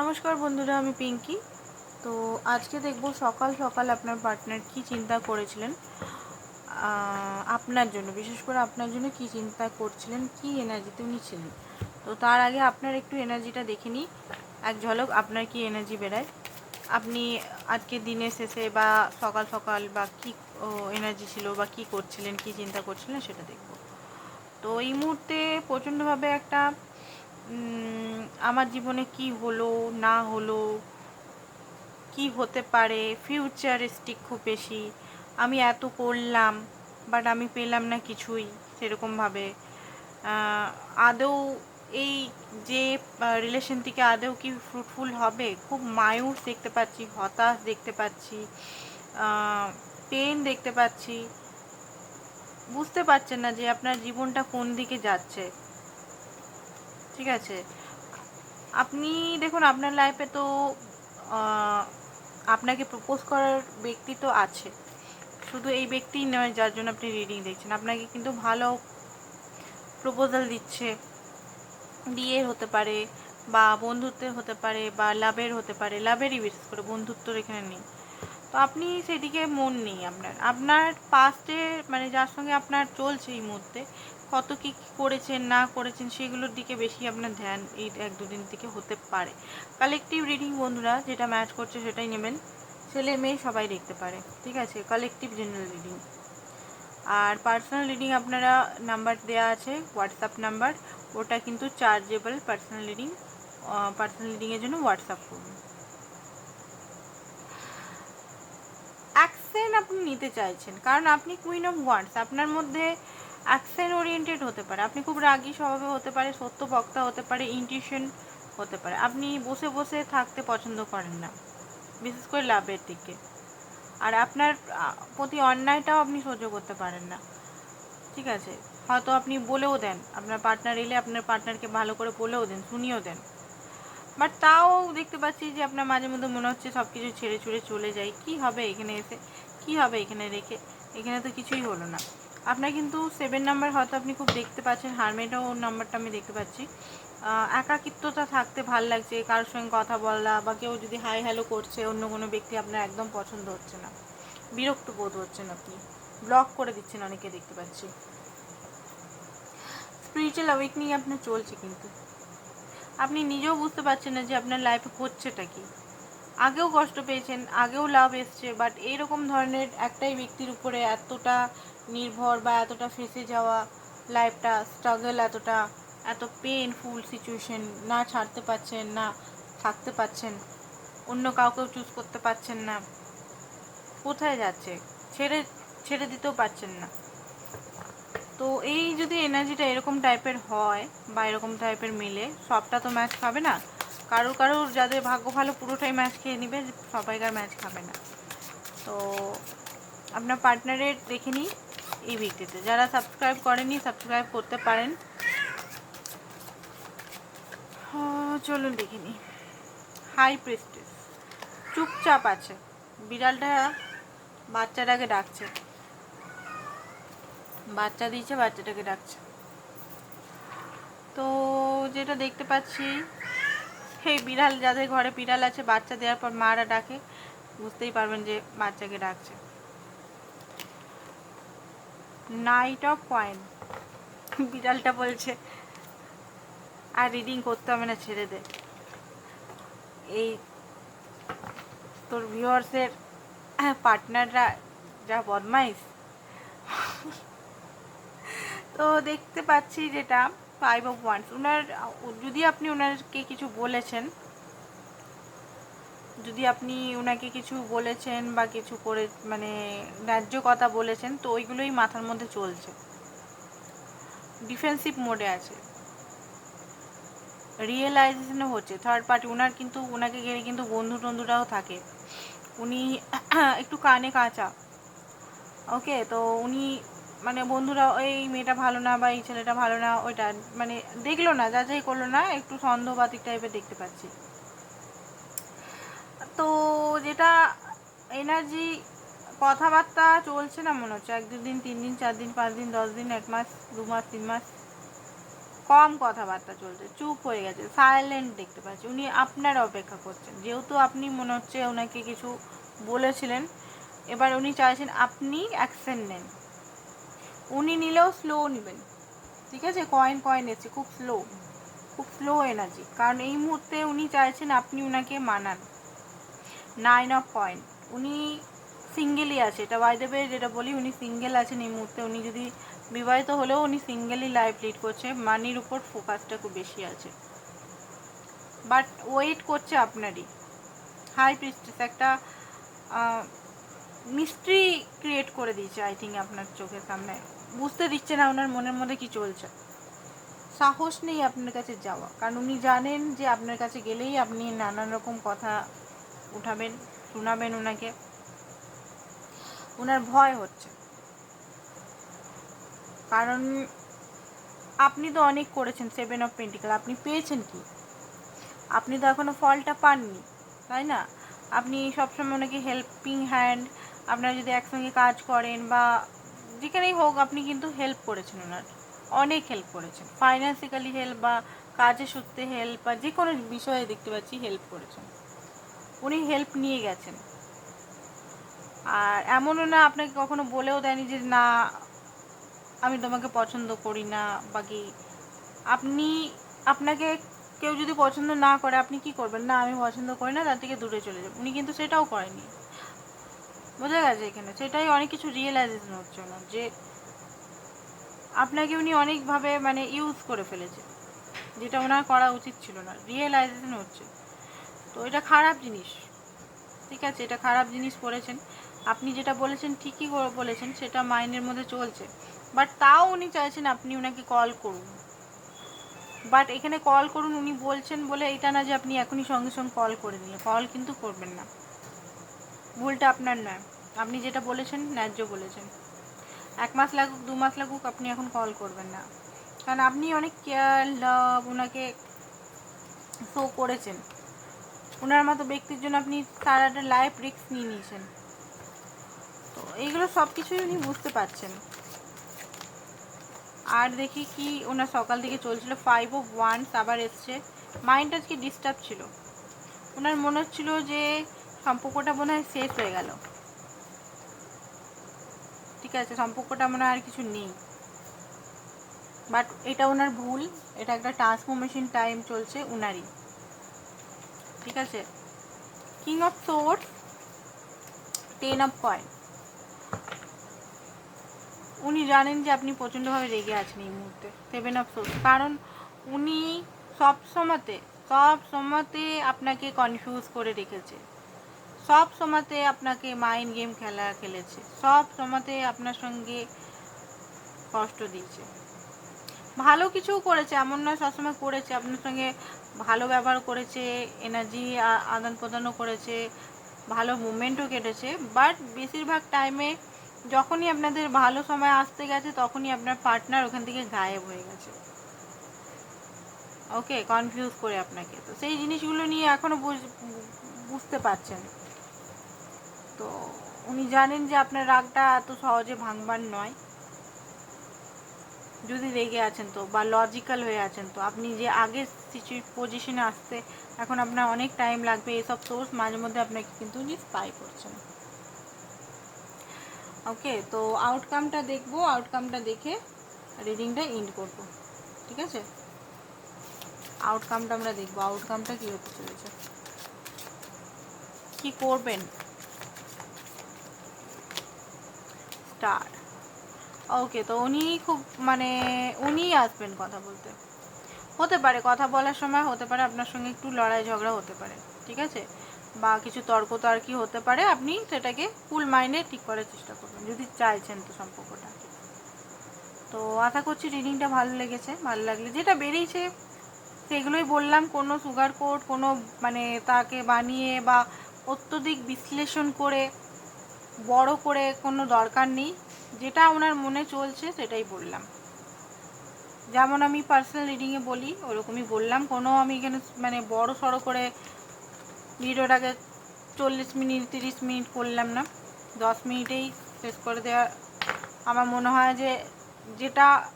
নমস্কার বন্ধুরা, আমি পিঙ্কি। তো আজকে দেখব সকাল সকাল আপনার পার্টনার কি চিন্তা করেছিলেন আপনার জন্য, বিশেষ করে আপনার জন্য কি চিন্তা করছিলেন, কি এনার্জিতে উনি ছিলেন। তো তার আগে আপনার একটু এনার্জিটা দেখে নিই। এক ঝলক, আপনার কি এনার্জি বেরায় আপনি আজকে দিনের শেষে বা সকাল সকাল বা কি এনার্জি ছিল বা কি করছিলেন, কি চিন্তা করছিলেন সেটা দেখব। তো এই মুহূর্তে প্রচণ্ডভাবে একটা আমার জীবনে কি হলো, না হলো, কি হতে পারে ফিউচারিস্টিক খুব বেশি। আমি এত করলাম বাট আমি পেলাম না কিছুই সেরকমভাবে। আদৌ এই যে রিলেশন থেকে আদৌ কি ফ্রুটফুল হবে? খুব মায়ুস দেখতে পাচ্ছি, হতাশ দেখতে পাচ্ছি পেন দেখতে পাচ্ছি। বুঝতে পারছেন না যে আপনার জীবনটা কোন দিকে যাচ্ছে। ঠিক আছে। আপনি দেখুন, আপনার লাইফে তো আপনাকে প্রপোজ করার ব্যক্তি তো আছে। শুধু এই ব্যক্তিই নয়, যার জন্য আপনি রিডিং দেখছেন। আপনাকে কিন্তু ভালো প্রপোজাল দিচ্ছে। বিয়ের হতে পারে বা বন্ধুত্বের হতে পারে বা লাভের হতে পারে লাভেরই বিশেষ করে বন্ধুত্বর এখানে নেই। তো আপনি সেদিকে মন নেই আপনার। আপনার পাস্টে মানে যার সঙ্গে আপনার চলছে এই মুহূর্তে কত কি করেছেন, না করেছেন, সেগুলোর দিকে বেশি আপনার ধ্যান এই এক দুদিন থেকে হতে পারে। কালেকটিভ রিডিং বন্ধুরা, যেটা ম্যাচ করছে সেটাই নেবেন। ছেলে মেয়ে সবাই দেখতে পারে, ঠিক আছে? কালেকটিভ জেনারেল রিডিং আর পার্সোনাল রিডিং আপনারা নাম্বার দেওয়া আছে হোয়াটসঅ্যাপ নাম্বার ওটা কিন্তু চার্জেবল পার্সোনাল রিডিং পার্সোনাল রিডিংয়ের জন্য হোয়াটসঅ্যাপ করুন। অ্যাকশন আপনি নিতে চাইছেন, কারণ আপনি কুইন অফ ওয়ান্ডস আপনার মধ্যে অ্যাকশন ওরিয়েন্টেড হতে পারে। আপনি খুব রাগী স্বভাবে হতে পারে, সত্য বক্তা হতে পারে ইনটিউশন হতে পারে। আপনি বসে বসে থাকতে পছন্দ করেন না, বিশেষ করে লাভের দিকে। আর আপনার প্রতি অন্যায়টাও আপনি সহ্য করতে পারেন না। ঠিক আছে? হয়তো আপনি বলেও দেন, আপনার পার্টনার এলে আপনার পার্টনারকে ভালো করে বলেও দেন, শুনিয়েও দেন। বাট তাও দেখতে পাচ্ছি যে আপনার মাঝে মধ্যে মনে হচ্ছে সব কিছু ছেড়ে ছুড়ে চলে যায়। কি হবে এখানে এসে? কি হবে এখানে রেখে? এখানে তো কিছুই হলো না। আপনার কিন্তু সেভেন নাম্বার হয়তো আপনি খুব দেখতে পাচ্ছেন হারমেটাও ওর নাম্বারটা আমি দেখতে পাচ্ছি। আহ, একাকিত্বতা থাকতে ভালো লাগছে কারোর সঙ্গে কথা বলা বা কেউ যদি হাই হ্যালো করছে অন্য কোনো ব্যক্তি আপনার একদম পছন্দ হচ্ছে না। বিরক্ত বোধ হচ্ছেন আপনি। ব্লক করে দিচ্ছেন অনেকে দেখতে পাচ্ছি। স্পিরিচুয়াল অ্যাওয়েকনিং আপনার চলছে কিন্তু। আপনি নিজেও বুঝতে পারছেন না যে আপনার লাইফে হচ্ছেটা কি। আগেও কষ্ট পেয়েছেন আগেও লাভ এসছে বাট এইরকম ধরনের একটাই ব্যক্তির উপরে এতটা নির্ভর বা এতটা ফেসে যাওয়া লাইফটা স্ট্রাগল এতটা, এত পেনফুল সিচুয়েশন না ছাড়তে পারছেন, না থাকতে পারছেন, অন্য কাউকেও চুজ করতে পারছেন না, কোথায় যাচ্ছে? ছেড়ে ছেড়ে দিতেও পারছেন না। তো এই যদি এনার্জিটা এরকম টাইপের হয় বা এরকম টাইপের মেলে, সবটা তো ম্যাচ খাবে না। কারোর কারোর যাদের ভাগ্য ভালো পুরোটাই ম্যাচ খেয়ে নেবে, সবাইকার ম্যাচ খাবে না। তো আপনার পার্টনারের দেখে নিই। এই যারা সাবস্ক্রাইব করেনি সাবস্ক্রাইব করতে পারেন। চলুন দেখে নিই। হাই প্রেস্টিস চুপচাপ আছে। বিড়ালটা বাচ্চাটাকে ডাকছে। বাচ্চা দিয়েছে, বাচ্চাটাকে ডাকছে। তো যেটা দেখতে পাচ্ছি, এই বিড়াল যাদের ঘরে বিড়াল আছে, বাচ্চা দেওয়ার পর মারা ডাকে। বুঝতেই পারবেন যে বাচ্চাকে ডাকছে। নাইট অফ কয়েন বিড়ালটা বলছে, আর রিডিং করতে হবে না, ছেড়ে দে। এই তোর ভিউয়ার্সের পার্টনাররা যা বদমাইশ। তো দেখতে পাচ্ছি যেটা ফাইভ অফ ওয়ান্স ওনার যদি আপনি ওনারকে কিছু বলেছেন যদি আপনি ওনাকে কিছু বলেছেন বা কিছু করে মানে ন্যায্য কথা বলেছেন, তো ওইগুলোই মাথার মধ্যে চলছে। ডিফেন্সিভ মোডে আছে। রিয়েলাইজেশনও হচ্ছে। থার্ড পার্টি ওনার কিন্তু ওনাকে ঘিরে কিন্তু বন্ধু টন্ধুরাও থাকে। উনি একটু কানে কাঁচা। ওকে তো উনি মানে বন্ধুরা, এই মেয়েটা ভালো না বা এই ছেলেটা ভালো না, ওইটা মানে দেখল না, যাচাই করল না, একটু সন্দেহবাতিক টাইপের দেখতে পাচ্ছি। তো যেটা এনার্জি কথাবার্তা চলছে না মনে হচ্ছে। এক দুদিন, তিন দিন, চার দিন, পাঁচ দিন, দশ দিন, এক মাস, দু মাস, তিন মাস কম কথাবার্তা চলছে। চুপ হয়ে গেছে। সাইলেন্ট দেখতে পাচ্ছি। উনি আপনার অপেক্ষা করছেন। যেহেতু আপনি মনে হচ্ছে ওনাকে কিছু বলেছিলেন, এবার উনি চাইছেন আপনি অ্যাকশন নেন। উনি নিলেও স্লো নেবেন। ঠিক আছে? কয়েন কয়েন এসছে। খুব স্লো খুব স্লো এনার্জি কারণ এই মুহূর্তে উনি চাইছেন আপনি উনাকে মানান। নাইন অফ পয়েন্ট উনি সিঙ্গেলই আছে। এটা বাই দেবে যেটা বলি, উনি সিঙ্গেল আছেন এই মুহূর্তে। উনি যদি বিবাহিত হলেও উনি সিঙ্গেলই লাইফ লিড করছে। মানির উপর ফোকাসটা খুব বেশি আছে। বাট ওয়েট করছে আপনারই। হাই প্রিস্টেস একটা মিস্ট্রি ক্রিয়েট করে দিয়েছে আই থিঙ্ক আপনার চোখের সামনে। বুঝতে দিচ্ছে না ওনার মনের মধ্যে কি চলছে। সাহস নেই আপনার কাছে যাওয়া। কারণ উনি জানেন যে আপনার কাছে গেলেই আপনি নানান রকম কথা উঠাবেন, শোনাবেন ওনাকে ওনার ভয় হচ্ছে। কারণ আপনি তো অনেক করেছেন সেভেন অফ পেন্টিকাল আপনি পেয়েছেন কি? আপনি তো এখনও ফলটা পাননি, তাই না? আপনি সবসময় ওনাকে হেল্পিং হ্যান্ড আপনারা যদি একসঙ্গে কাজ করেন বা যেখানেই হোক, আপনি কিন্তু হেল্প করেছেন ওনার। অনেক হেল্প করেছেন। ফাইন্যান্সিক্যালি হেল্প বা কাজের সূত্রে হেল্প বা যে কোনো বিষয়ে দেখতে পাচ্ছি হেল্প করেছেন। উনি হেল্প নিয়ে গেছেন। আর এমনও না আপনাকে কখনো বলেও দেয়নি যে, না, আমি তোমাকে পছন্দ করি না বা কি। আপনি, আপনাকে কেউ যদি পছন্দ না করে, আপনি কি করবেন? না, আমি পছন্দ করি না, তার থেকে দূরে চলে যাবেন উনি কিন্তু সেটাও করেনি বোঝা গেছে এখানে। সেটাই অনেক কিছু রিয়েলাইজেশন হচ্ছে ওনার, যে আপনাকে উনি অনেকভাবে মানে ইউজ করে ফেলেছে যেটা ওনার করা উচিত ছিল না রিয়েলাইজেশন হচ্ছে। তো এটা খারাপ জিনিস। ঠিক আছে, এটা খারাপ জিনিস করেছেন আপনি যেটা বলেছেন ঠিকই বলেছেন, সেটা মাইন্ডের মধ্যে চলছে। বাট তাও উনি চাইছেন আপনি ওনাকে কল করুন। বাট এখানে কল করুন, উনি বলছেন বলে এটা না যে আপনি এখনই সঙ্গে সঙ্গে কল করে দিলেন। কল কিন্তু করবেন না। ভুলটা আপনার নয়। আপনি যেটা বলেছেন, ন্যায্য বলেছেন। এক মাস লাগুক, দু মাস লাগুক, আপনি এখন কল করবেন না। কারণ আপনি অনেক কেয়ার লাভ ওনাকে শো করেছেন। ওনার মতো ব্যক্তির জন্য আপনি তার একটা লাইফ রিস্ক নিয়ে নিয়েছেন। তো এইগুলো সব কিছুই উনি বুঝতে পারছেন। আর দেখি কি ওনার সকাল থেকে চলছিল। ফাইভ অফ ওয়ান্স আবার এসছে। মাইন্ড আজকে ডিস্টার্ব ছিল। ওনার মনে হচ্ছিল যে সম্পর্কটা মনে হয় শেষ হয়ে গেল। ঠিক আছে, সম্পর্কটা মনে আর কিছু নেই। বাট এটা ওনার ভুল। এটা একটা ট্রান্সফরমেশন টাইম চলছে উনারই। ঠিক আছে? King of swords ten of coin উনি জানেন যে আপনি প্রচণ্ডভাবে রেগে আছেন এই মুহূর্তে সেভেন অফ সোর্স কারণ উনি সব সময়তে সব সময়তে আপনাকে কনফিউজ করে রেখেছে। সব সময়তে আপনাকে মাইন্ড গেম খেলা খেলেছে। সব সময়তে আপনার সঙ্গে কষ্ট দিয়েছে। ভালো কিছু করেছে, এমন নয় সবসময় করেছে, আপনার সঙ্গে ভালো ব্যবহার করেছে এনার্জি আদান প্রদানও করেছে, ভালো মুভমেন্টও কেটেছে বাট বেশিরভাগ টাইমে যখনই আপনাদের ভালো সময় আসতে গেছে, তখনই আপনার পার্টনার ওখান থেকে গায়েব হয়ে গেছে। ওকে কনফিউজ করে আপনাকে। তো সেই জিনিসগুলো নিয়ে এখনও বুঝতে পারছেন। তো উনি জানেন যে আপনার রাগটা এত সহজে ভাঙবার নয়। যদি রেগে আছেন তো বা লজিক্যাল হয়ে আছেন তো, আপনি যে আগের পজিশনে আসতে এখন আপনার অনেক টাইম লাগবে, এসব সোর্স মাঝে মধ্যে আপনাকে কিন্তু স্পাই করছেন। ওকে তো আউটকামটা দেখব আউটকামটা দেখে রিডিংটা ইন্ড করব। ঠিক আছে? আউটকামটা আমরা দেখব আউটকামটা কী হতে চলেছে। কি করবেন? স্টার ওকে, তো উনি খুব মানে উনিই আসবেন কথা বলতে। হতে পারে, কথা বলার সময় হতে পারে আপনার সঙ্গে একটু লড়াই ঝগড়া হতে পারে, ঠিক আছে? বা কিছু তর্ক কি হতে পারে, আপনি সেটাকে ফুল মাইন্ডে ঠিক করার চেষ্টা করবেন, যদি চাইছেন তো সম্পর্কটা। তো আশা করছি রিডিংটা ভালো লেগেছে, ভালো লাগলে যেটা বেরিয়েছে, সেগুলোই বললাম, কোনো সুগার কোট কোনো মানে তাকে বানিয়ে বা অত্যধিক বিশ্লেষণ করে, বড় করে কোনো দরকার নেই। যেটা ওনার মনে চলছে সেটাই বললাম। যেমন আমি পার্সোনাল রিডিংয়ে বলি, ওরকমই বললাম। কোনো আমি এখানে মানে বড় সড়ো করে ভিডিওটাকে চল্লিশ মিনিট, তিরিশ মিনিট করলাম না। দশ মিনিটেই শেষ করে দেওয়া। আমার মনে হয় যে যেটা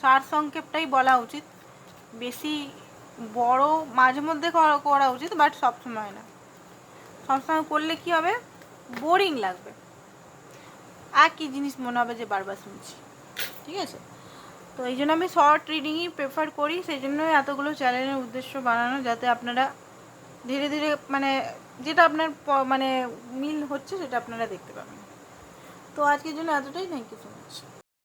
সার সংক্ষেপটাই বলা উচিত। বেশি বড় মাঝে মধ্যে করা- উচিত বাট সবসময় না। সবসময় করলে কি হবে? বোরিং লাগবে। একই জিনিস মনে হবে যে বারবার শুনছি। ঠিক আছে? তো এই জন্য আমি শর্ট রিডিংই প্রেফার করি সেই জন্যই এতগুলো চ্যানেলের উদ্দেশ্য বানানো, যাতে আপনারা ধীরে ধীরে মানে যেটা আপনার মানে মিল হচ্ছে সেটা আপনারা দেখতে পাবেন। তো আজকের জন্য এতটাই। Thank you so much